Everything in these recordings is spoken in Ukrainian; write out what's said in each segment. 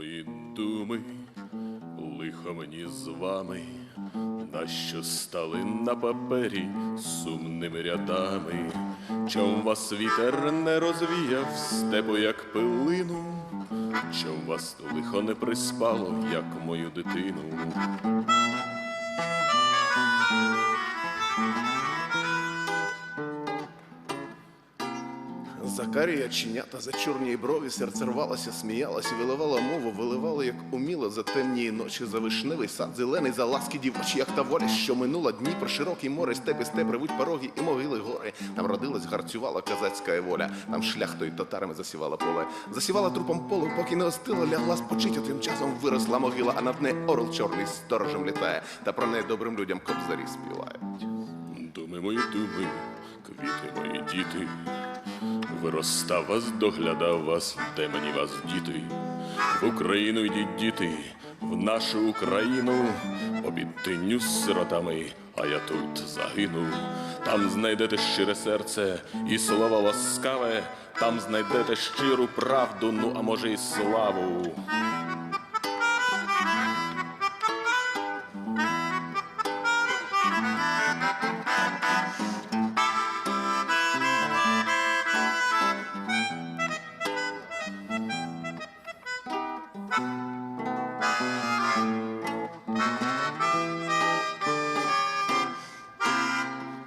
мої думи, лихо мені з вами, нащо стали на папері сумними рядами, чом вас вітер не розвіяв степу, як пилину, чом вас лихо не приспало, як мою дитину. Закарія чинята за чорні брові, серце рвалося, сміялося, виливала мову, виливала, як уміло, за темні ночі, за вишневий сад, зелений, за ласки дівочі, як та воля, що минула Дніпро, широкий море, степи, степ, ревуть пороги і могили гори. Там родилась, гарцювала козацька воля, там шляхтою татарами засівала поле, засівала трупом поле, поки не остило, лягла спочить, а тим часом виросла могила, а над нею орел чорний сторожем літає, та про неї добрим людям кобзарі співають. Думи мої думи, квіти мої діти, виростав вас, доглядав вас, де мені вас діти. В Україну йдіть, діти, в нашу Україну, обідтиню з сиротами, а я тут загину. Там знайдете щире серце і слово ласкаве, там знайдете щиру правду, ну а може і славу.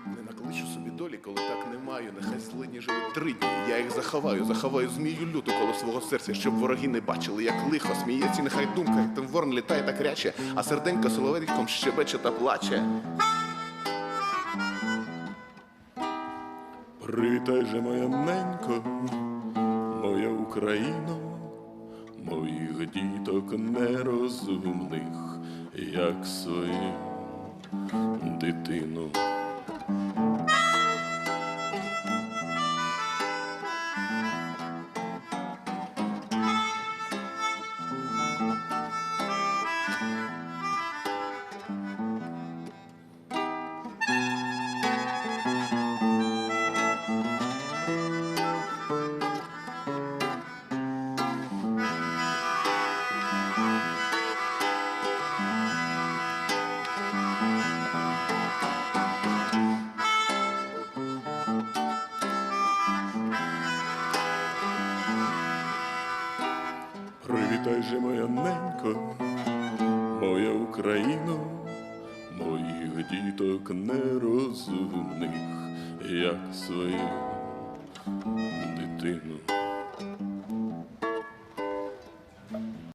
Не накличу собі долі, коли так не маю. Нехай злині живуть три дні. Я їх заховаю, заховаю змію люту коло свого серця, щоб вороги не бачили, як лихо сміється, нехай думка, як там ворон літає та кряче, а серденько соловейком щебече та плаче. Привітай же, моя ненько, моя Україно, моїх діток нерозумних, як свою дитину. Привітай же, моя ненько, моя Україно, моїх діток нерозумних, як свою дитину.